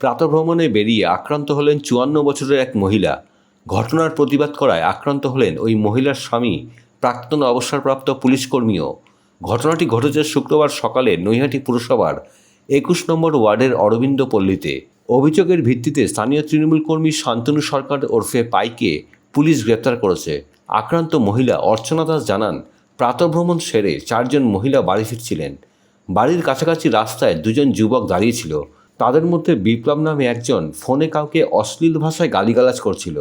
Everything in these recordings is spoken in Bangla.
প্রাতভ্রমণে বেরিয়ে আক্রান্ত হলেন চুয়ান্ন বছরের এক মহিলা। ঘটনার প্রতিবাদ করায় আক্রান্ত হলেন ওই মহিলার স্বামী, প্রাক্তন অবসরপ্রাপ্ত পুলিশকর্মীও ঘটনাটি ঘটেছে শুক্রবার সকালে নৈহাটি পুরসভার একুশ নম্বর ওয়ার্ডের অরবিন্দ পল্লীতে অভিযোগের ভিত্তিতে স্থানীয় তৃণমূল কর্মী শান্তনু সরকার ওরফে পাইকে পুলিশ গ্রেপ্তার করেছে। আক্রান্ত মহিলা অর্চনা দাস জানান, প্রাতভ্রমণ সেরে চারজন মহিলা বাড়ি ফিরছিলেন। বাড়ির কাছাকাছি রাস্তায় দুজন যুবক দাঁড়িয়েছিল তাদের মধ্যে বিপ্লব নামে একজন ফোনে কাউকে অশ্লীল ভাষায় গালিগালাজ করছিল।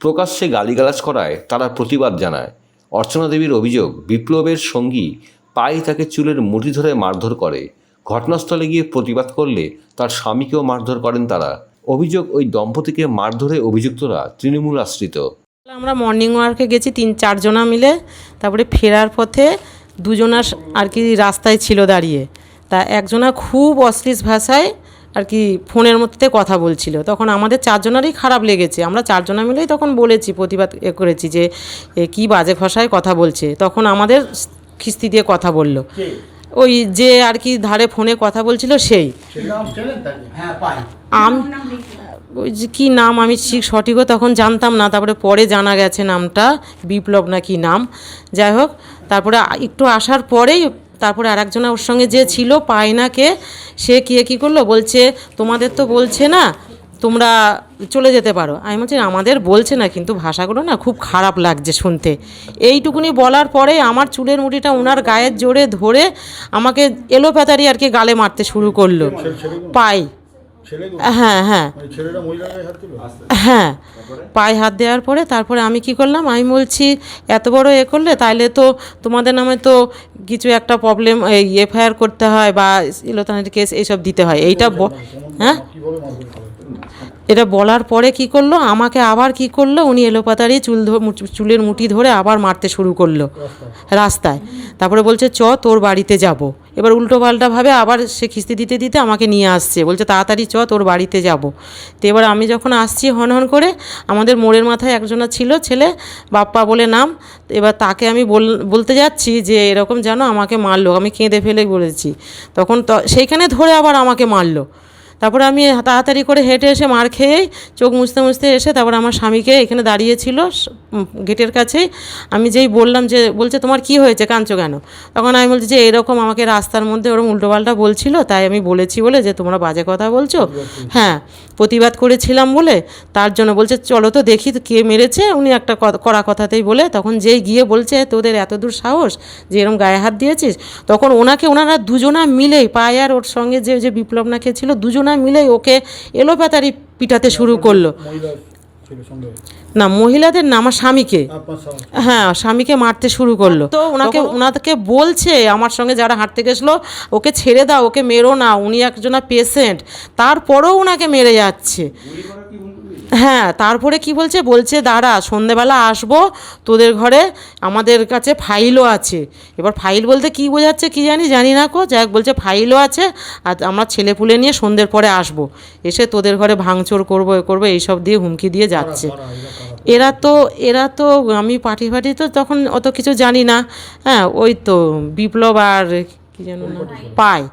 প্রকাশ্যে গালিগালাজ করায় তারা প্রতিবাদ জানায়। অর্চনা দেবীর অভিযোগ, বিপ্লবের সঙ্গী পায়ে তাকে চুলের মুঠি ধরে মারধর করে। ঘটনাস্থলে গিয়ে প্রতিবাদ করলে তার স্বামীকেও মারধর করেন তারা। অভিযোগ, ওই দম্পতিকে মারধরে অভিযুক্তরা তৃণমূল আশ্রিত। আমরা মর্নিং ওয়ার্কে গেছি তিন চারজনা মিলে। তারপরে ফেরার পথে দুজনা আর কি রাস্তায় ছিল দাঁড়িয়ে। তা একজনা খুব অশ্লীল ভাষায় আর কি ফোনের মধ্যে কথা বলছিল। তখন আমাদের চারজনারই খারাপ লেগেছে। আমরা চারজনা মিলেই তখন বলেছি প্রতিবাদ এ করেছি যে কী বাজে ভাষায় কথা বলছে। তখন আমাদের খিস্তি দিয়ে কথা বলল। ওই যে আর কি ধারে ফোনে কথা বলছিল সেই। হ্যাঁ আম ওই যে কী নাম আমি ঠিক সঠিকও তখন জানতাম না। তারপরে পরে জানা গেছে নামটা। বিপ্লব না কি নাম। যাই হোক তারপরে একটু আসার পরেই তারপরে আর একজনা ওর সঙ্গে যে ছিল পায়নাকে, সে কে, কী করল? বলছে, তোমাদের তো বলছে না, তোমরা চলে যেতে পারো। আমি বলছি, আমাদের বলছে না, কিন্তু ভাষাগুলো না খুব খারাপ লাগছে শুনতে। এইটুকুনি বলার পরে আমার চুলের মুড়িটা ওনার গায়ের জোরে ধরে আমাকে এলোপ্যাথারি আর কি গালে মারতে শুরু করল। পাই। হ্যাঁ হ্যাঁ। হ্যাঁ। পায়ে হাত দেওয়ার পরে তারপরে আমি কি করলাম? আমি বলছি এত বড় এ করলে তাইলে তো তোমাদের নামে তো কিছু একটা প্রবলেম এফআইআর করতে হয় বা ইলোতানের কেস এইসব দিতে হয়। এইটা ব- হ্যাঁ? এটা বলার পরে কি করল? আমাকে আবার কি করল? উনি এলোপাতারি চুল চুলের মুঠি ধরে আবার মারতে শুরু করল রাস্তায়। তারপরে বলছে চ তোর বাড়িতে যাব। এবার উল্টো পাল্টাভাবে আবার সে খিস্তি দিতে দিতে আমাকে নিয়ে আসছে। বলছে তাড়াতাড়ি চ তোর বাড়িতে যাব। তো এবার আমি যখন আসছি হন হন করে আমাদের মোড়ের মাথায় একজনা ছিল ছেলে বাপ্পা বলে নাম। এবার তাকে আমি বল বলতে যাচ্ছি যে এরকম জানো আমাকে মারলো। আমি কেঁদে ফেলে বলেছি। তখন তো সেইখানে ধরে আবার আমাকে মারলো। তারপরে আমি তাড়াতাড়ি করে হেঁটে এসে মার খেয়েই চোখ মুছতে মুছতে এসে তারপর আমার স্বামীকে এখানে দাঁড়িয়েছিল গেটের কাছেই। আমি যেই বললাম যে, বলছে, তোমার কি হয়েছে? কাঁদছো কেন? তখন আমি বলছি যে, এরকম আমাকে রাস্তার মধ্যে ওরকম উল্টোপাল্টা বলছিল, তাই আমি বলেছি বলে যে, তোমরা বাজে কথা বলছো। হ্যাঁ প্রতিবাদ করেছিলাম বলে। তার জন্য বলছে, চলো তো দেখি কে মেরেছে। উনি একটা ক- কড়া কথাতেই বলে। তখন যেই গিয়ে বলছে, তোদের এত দূর সাহস যে এরকম গায়ে হাত দিয়েছিস? তখন ওনাকে ওনারা দুজনা মিলেই, পায়ে আর ওর সঙ্গে যে যে বিপ্লব নাকে ছিল, দুজনা মিলেই ওকে এলোপাতারি পিটাতে শুরু করল। না মহিলাদের না আমার স্বামীকে। হ্যাঁ স্বামীকে মারতে শুরু করল। তো ওনাকে ওনাকে বলছে আমার সঙ্গে যারা হাঁটতে গেছিল ওকে ছেড়ে দাও ওকে মেরো না উনি একজনা পেশেন্ট। তারপরেও ওনাকে মেরে যাচ্ছে। হ্যাঁ তারপরে কি বলছে? বলছে দাঁড়া সন্ধেবেলা আসব তোদের ঘরে আমাদের কাছে ফাইলও আছে। এবার ফাইল বলতে কি বোঝাচ্ছে কি জানি? জানি না কো যাক বলছে ফাইলও আছে আর আমরা ছেলে পুলে নিয়ে সন্ধ্যের পরে আসব। এসে তোদের ঘরে ভাঙচুর করব এ করব এইসব দিয়ে হুমকি দিয়ে যাচ্ছে। এরা তো এরা তো আমি পার্টি ফাটি তো তখন অত কিছু জানি না। হ্যাঁ ওই তো বিপ্লব আর কি যেন না পায়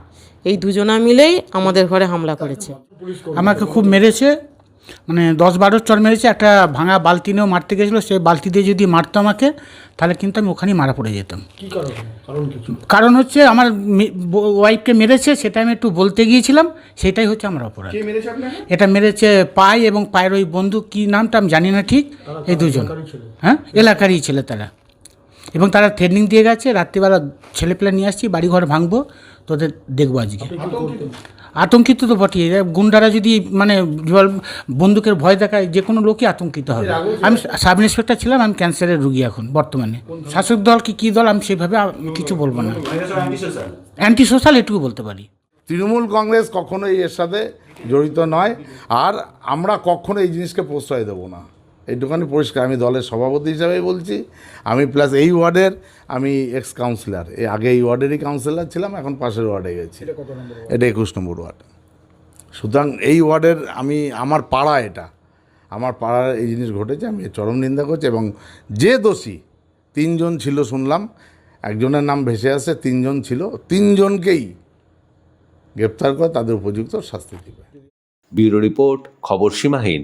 এই দুজনা মিলেই আমাদের ঘরে হামলা করেছে। আমাকে খুব মেরেছে। মানে দশ বারো চর মেরেছে একটা ভাঙা বালতি নিয়েও মারতে গেছিল সেই বালতি দিয়ে যদি মারতো আমাকে তাহলে কিন্তু আমি ওখানেই মারা পড়ে যেতাম। কারণ? হচ্ছে আমার ওয়াইফকে মেরেছে সেটা আমি একটু বলতে গিয়েছিলাম সেটাই হচ্ছে আমার অপরাধ। এটা মেরেছে পাই এবং পায়ের ওই বন্ধু কি নামটা আমি জানি না ঠিক এই দুজন। হ্যাঁ? এলাকারই ছেলে তারা। এবং তারা ট্রেনিং দিয়ে গেছে। রাত্রিবেলা ছেলেপেলে নিয়ে আসছি বাড়ি ঘর ভাঙবো তোদের দেখব আজকে। আতঙ্কিত তো বটেই। গুন্ডারা যদি মানে বন্দুকের ভয় দেখায় যে কোনো লোকই আতঙ্কিত হবে। আমি সাব ইন্সপেক্টর ছিলাম আমি ক্যান্সারের রুগী এখন বর্তমানে। শাসক দল কি কী দল আমি সেভাবে কিছু বলব না। অ্যান্টি সোশ্যাল এটুকু বলতে পারি। তৃণমূল কংগ্রেস কখনোই এর সাথে জড়িত নয় আর আমরা কখনো এই জিনিসকে প্রশ্রয় দেবো না। এইটুখানি পরিষ্কার আমি দলের সভাপতি হিসাবেই বলছি। আমি প্লাস এই ওয়ার্ডের আমি এক্স কাউন্সিলর এই আগে এই ওয়ার্ডেরই কাউন্সিলর ছিলাম এখন পাশের ওয়ার্ডে গেছি। এটা একুশ নম্বর ওয়ার্ড। সুতরাং এই ওয়ার্ডের আমি আমার পাড়া এটা। আমার পাড়ার এই জিনিস ঘটেছে আমি এর চরম নিন্দা করছি এবং যে দোষী তিনজন ছিল শুনলাম একজনের নাম ভেসে আসে তিনজন ছিল তিনজনকেই গ্রেপ্তার করে তাদের উপযুক্ত শাস্তি দিবে। ব্যুরো রিপোর্ট খবর সীমাহীন।